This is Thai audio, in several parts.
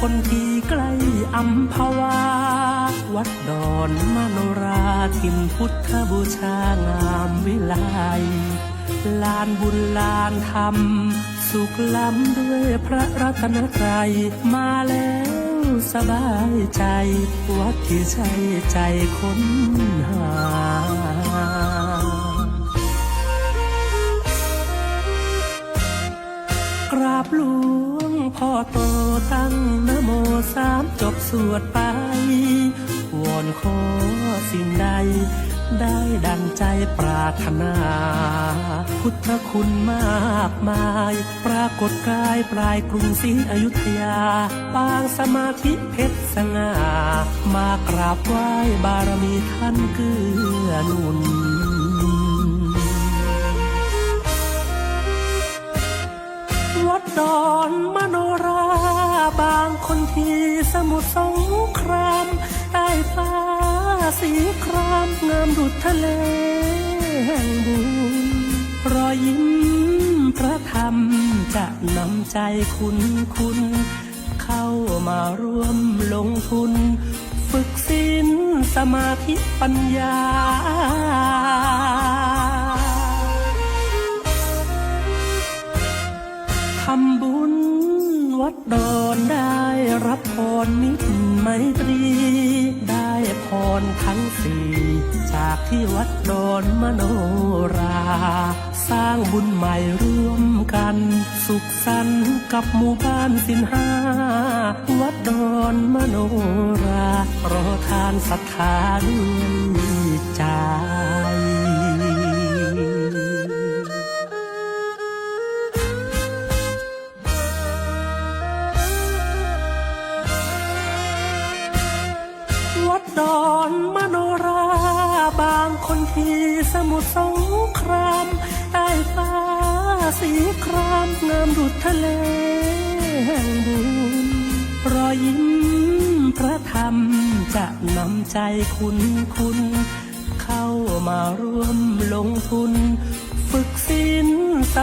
คนที่ใกล้อัมพวา วัดดอนมโนราทิมพุทธบูชางามวิไลลานบุญลานธรรม สุขล้ำด้วยพระรัตนตรัยมาแล้วสบายใจ วัดที่ใช่ใจคนหากราบหลวง พ่อโตตั้งนโมสามจบสวดไป วอนขอสิ่งใด ได้ดังใจปรารถนา พุทธคุณมากมาย ปรากฏกายปลายกรุงศรีอยุธยา ปางสมาธิเพชรสง่า มากราบไหว้บารมีท่านเกื้อหนุนวัดดอนมโน บางคนที่สมุทรสงคราม ใต้ฟ้าสีคราม งามดุจทะเลแห่งบุญรอยยิ้มพระธรรมจะนำใจคุณคุณ เข้ามาร่วมลงทุน ฝึกศีลสมาธิปัญญาทำบุญ วัดดอนได้รับพรมิตรไมตรี ได้พรทั้งสี่จากที่วัดดอนมโนรา สร้างบุญใหม่ร่วมกัน สุขสันต์กับหมู่บ้านสินห้า วัดดอนมโนรา รอทานศรัทธาด้วยใจ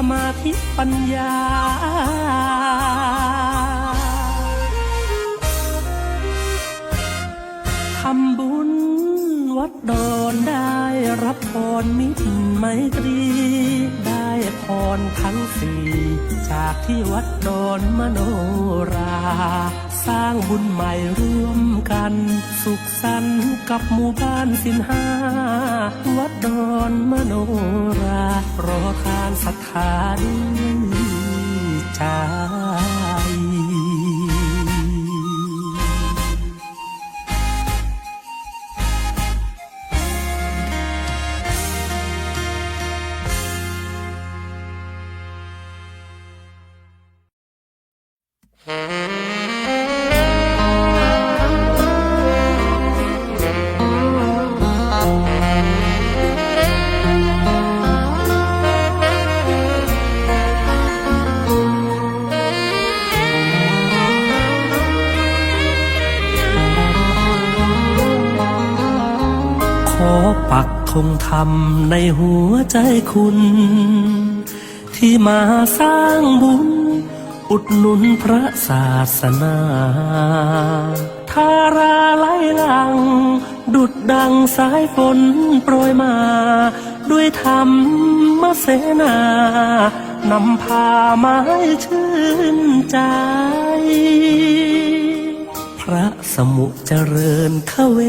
มาธิปัญญา ทำบุญวัดดอนได้รับพรมิตรไมตรี ได้พรทั้งสี่จากที่วัดดอนมโนรา สร้างบุญใหม่ร่วมกันสุข สันกับหมู่บ้านสินห้า วัดดอนมโนรา รอทานศรัทธาด้วยใจ ขอปักธงธรรมในหัวใจคุณ ที่มาสร้างบุญ อุดหนุนพระศาสนาทาราไหลหลัง ดุดดังสายฝนโปรยมา ด้วยธรรมมเสนานำพามาให้ชื่นใจ สมุเจริญขเว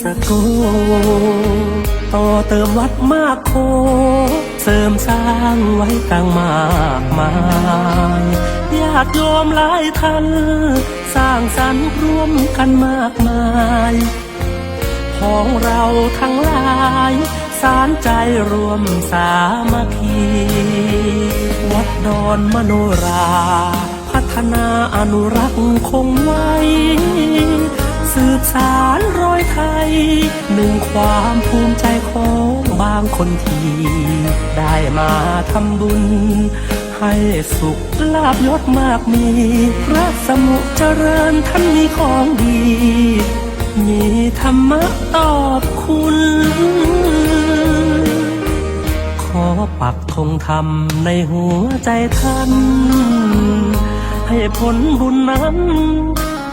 สโก ต่อเติมวัดมากโค เสริมสร้างไว้ตั้งมากมายญาติโยมหลายท่านสร้างสรรค์ร่วมกันมากมาย ของเราทั้งหลายสารใจรวมสามัคคี วัดดอนมโนรา พัฒนาอนุรักษ์คงไว้ สืบสารรอยไทย หนึ่งความภูมิใจของบางคนที่ได้มาทำบุญ ให้สุขลาบยศมากมีพระสมุเจริญท่านมีของดี มีธรรมะตอบคุณขอปักธงธรรมในหัวใจท่าน ให้ผลบุญนั้น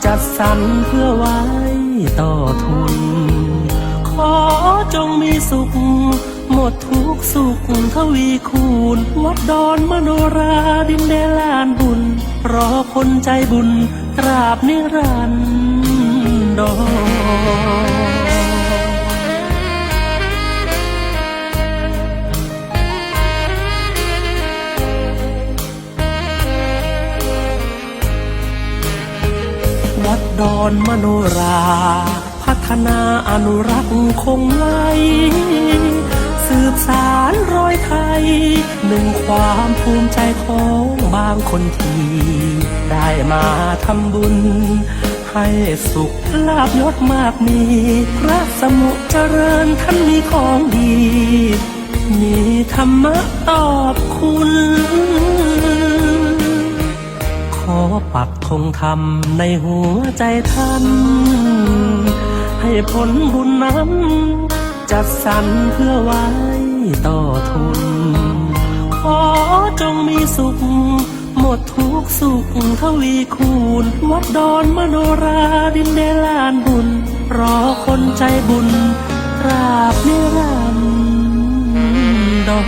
จัดสรรเพื่อไว้ต่อทุน ขอจงมีสุข หมดทุกสุขทวีคูณ วัดดอนมโนราดินแดนลานบุญ รอคนใจบุญตราบนิรันดร อนมโนรา พัฒนาอนุรักษ์คงไว้สืบสารรอยไทย หนึ่งความภูมิใจของบางคนที่ได้มาทำบุญ ให้สุขลาบยศมากมีพระสมุเจริญท่านมีของดี มีธรรมะตอบคุณ อปักธงธรรมในหัวใจท่าน ให้ผลบุญนั้นจัดสรรเพื่อไว้ต่อทุน ขอจงมีสุข หมดทุกสุขทวีคูณ วัดดอนมโนราดินแดลานบุญ รอคนใจบุญราบนิรันดร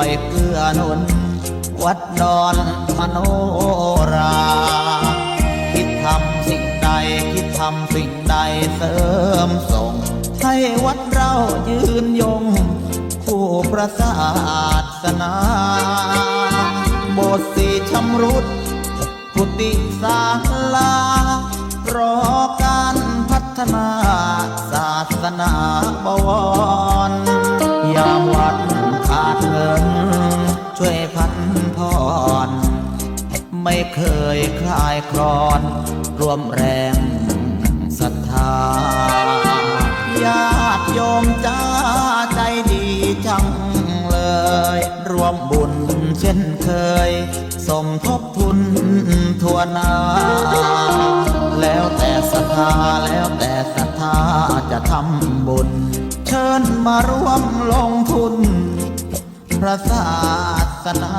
อยเกื้อนุนวัดดอนมโนราคิดทำสิ่งใดคิดทำสิ่งใดเสริมส่ง ให้วัดเรายืนยง คู่ประสาสนาโบสถ์สีชำรุดกุฏิศาลารอ ยคลายคลอนรวมแรงศรัทธาญาติโยมจ้าใจดีจังเลย รวมบุญเช่นเคย สมทบทุนทั่วนาแล้วแต่ศรัทธาแล้วแต่ศรัทธาจะทำบุญ เชิญมาร่วมลงทุน พระศาสนา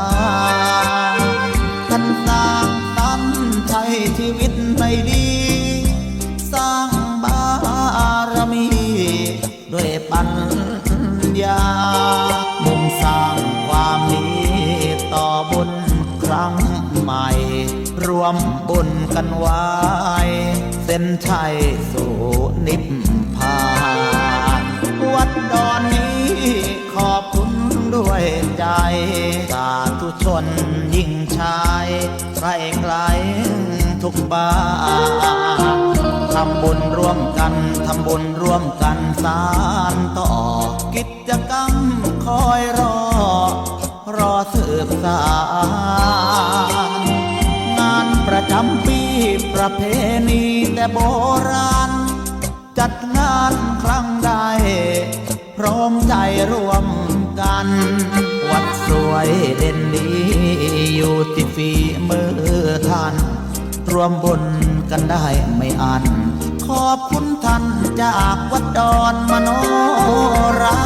วมบุญกันไว้ เส้นชัยสู่นิพพานวัดดอนนี้ขอบคุณด้วยใจ สาธุชนยิ่งชายใครไกลทุกบ้านทำบุญร่วมกันทำบุญร่วมกันสารต่อ กิจกรรมคอยรอ รอสืบสารงาน ประจำปีประเพณีแต่โบราณ จัดงานครั้งใด พร้อมใจร่วมกัน วัดสวยเด่นดี อยู่ที่ฝีมือท่าน รวมบุญกันได้ไม่อัน ขอบคุณท่านจากวัดดอนมโนรา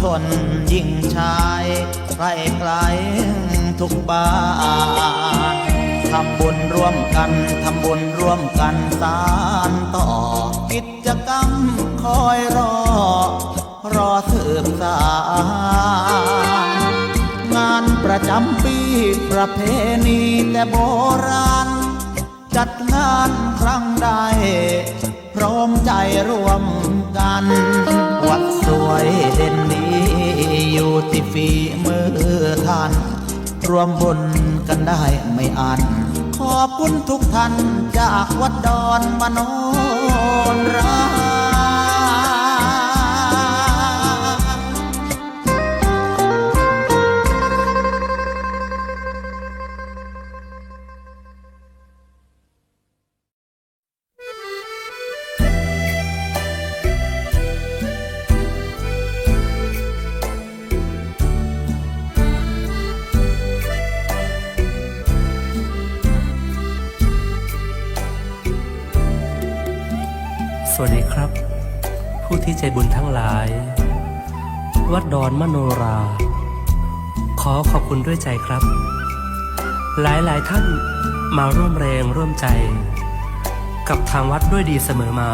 ชนยิ่งชายใกล้ไกลทุกบ้านทำบุญร่วมกันทำบุญร่วมกันสานต่อ กิจกรรมคอยรอ รอสืบสานงานประจำปีประเพณีแต่โบราณ จัดงานครั้งใด พร้อมใจร่วมกัน วัดสวยเด่นดี อยู่ที่ฝีมือท่าน รวมบุญกันได้ไม่อัน ขอบคุณทุกท่านจากวัดดอนมโนรา ที่ใจบุญทั้งหลาย วัดดอนมโนรา ขอขอบคุณด้วยใจครับ หลายหลายท่านมาร่วมแรงร่วมใจ กับทางวัดด้วยดีเสมอมา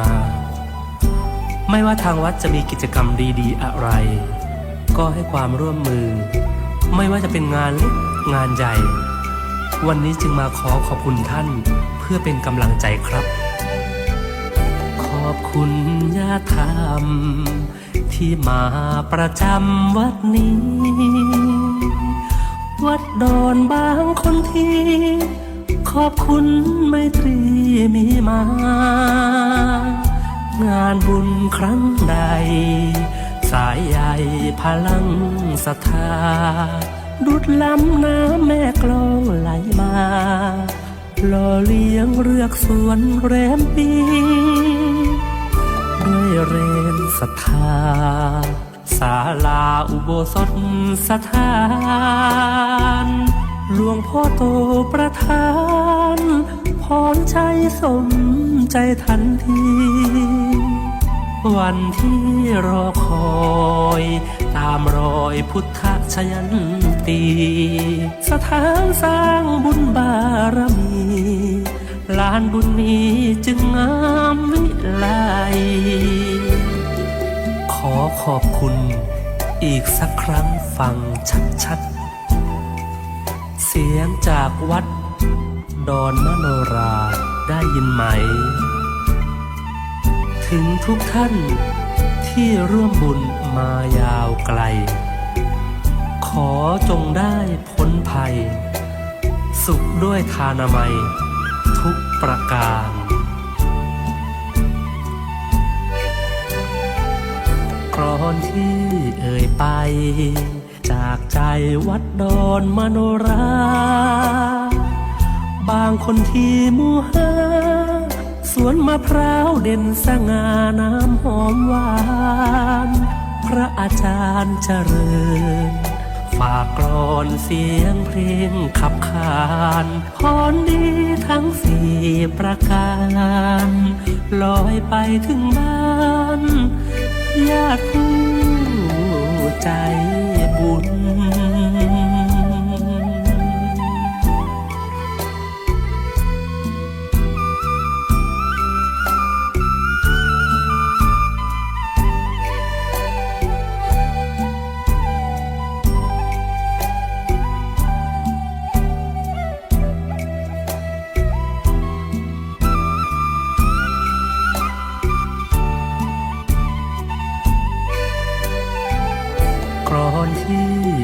ไม่ว่าทางวัดจะมีกิจกรรมดีๆ อะไร ก็ให้ความร่วมมือ ไม่ว่าจะเป็นงานเล็กงานใหญ่ วันนี้จึงมาขอขอบคุณท่านเพื่อเป็นกำลังใจครับ อบคุณญาธรรม ที่มาประจำวัดนี้ วัดดอนบางคนที่ขอบคุณไมตรีมีมา งานบุญครั้งใด สายใหญ่พลังศรัทธา ดุดล้ำน้ำแม่กลองไหลมาหล่อเลี้ยงเรือกสวนแรมปี ด้วยเรนศรัทธาศาลาอุโบสถสถาน หลวงพ่อโตประทานพรชัยสมใจทันที วันที่รอคอย ตามรอยพุทธชยันตี สถานสร้างบุญบารมีานบุญนี้จึงงามวิไลขอขอบคุณอีกสักครั้งฟังชัดๆ เสียงจากวัด ดอนมโนราได้ยินไหม ถึงทุกท่านที่ร่วมบุญมายาวไกล ขอจงได้พ้นภัย สุขด้วยทานามัย ประการ กรอนที่เอ่ยไป จากใจวัดดอนมโนรา บางคนที่มู่ห้าสวนมะพร้าวเด่นสง่าน้ำหอมหวาน พระอาจารย์เจริญ ฝากกรอนเสียงเพลงขับขานพรดีทั้งสี่ประการ ลอยไปถึงบ้านญาติผู้ใจบุญ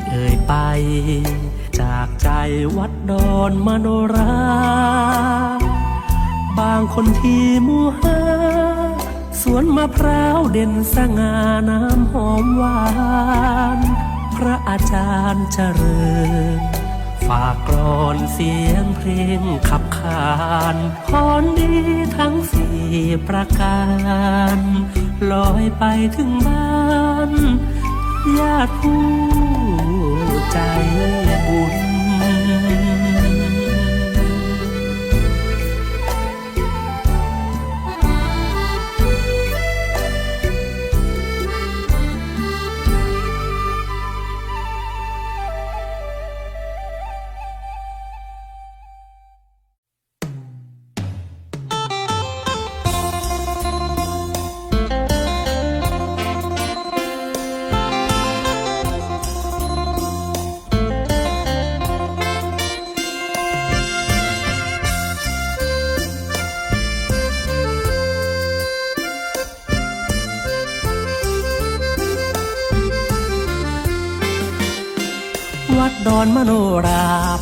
เอ่ยไป จากใจวัดดอนมโนรา บางคนที่มูหาสวนมะพร้าวเด่นสง่าน้ำหอมหวาน พระอาจารย์เจริญ ฝากกรอนเสียงเพลงขับขานพรดีทั้งสี่ประการ ลอยไปถึงบ้าน ญาติผู้ใจบุญ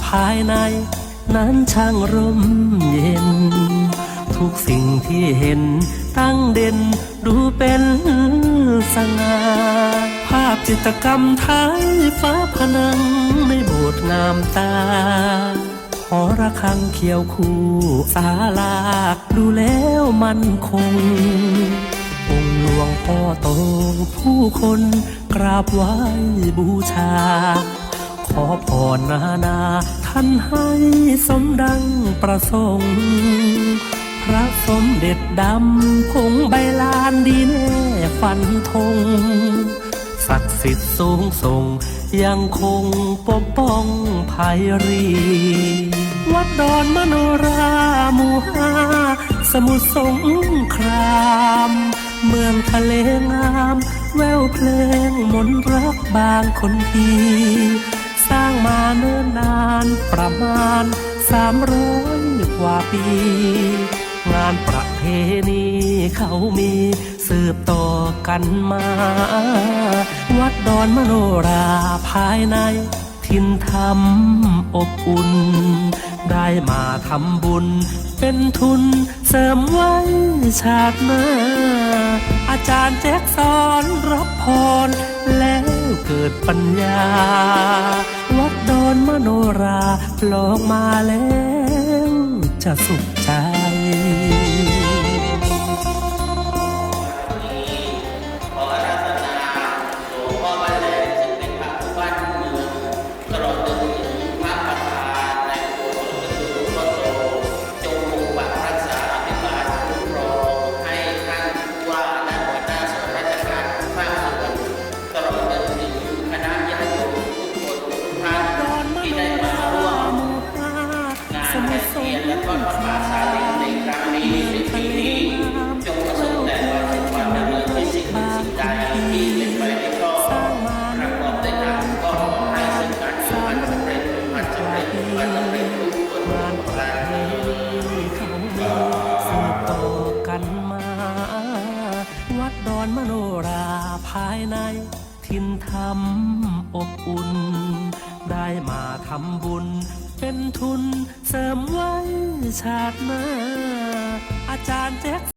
ภายใน นั้นช่างร่มเย็น ทุกสิ่งที่เห็นตั้งเด่นดูเป็นสง่าภาพจิตรกรรมไทยฟ้าผนังในโบสถ์งามตาหอระฆังเขียวคู่สาลากดูแล้วมันคง องค์หลวงพ่อโตผู้คนกราบไหว้บูชา ขอพรนานา ท่านให้สมดังประสงค์ พระสมเด็จดำคงใบลานดีแน่ฟันธงศักดิ์สิทธิ์สูงส่งยังคงปกป้องภัยรี วัดดอนมโนราหมู่ห้าสมุทรสงคราม เมืองทะเลงาม แววเพลงมนต์รักบางคนที สร้างมาเนิ่นนานประมาณสามร้อยกว่าปี งานประเพณีเขามีสืบต่อกันมา วัดดอนมโนราภายใน ทินธรรมอบอุ่น ได้มาทำบุญ เป็นทุนเสริมไว้ชาติหน้าอาจารย์แจ็คสอนรับพรแล้วเกิดปัญญา โดดอนมโนราลอกมาแล้ว จะสุขใจ งานแห่เทียนและทอดพระป่าสาลีในครั้งนี้ในปีนี้จงประสบแต่ความสุขความเจริญที่สิ่งหนึ่งสิ่งใดที่เป็นไปไม่ชอบประกอบด้วยกันก็ขอให้สิ่งนั้นมีความสำเร็จความสำเร็จความสำเร็จทุกคนทุกประการเขามีสืบต่อกันมา วัดดอนมโนราภายในทินธรรมอบอุ่น ได้มาทำบุญเป็นทุน เสริมไว้ชาติหน้าอาจารย์แจ็ค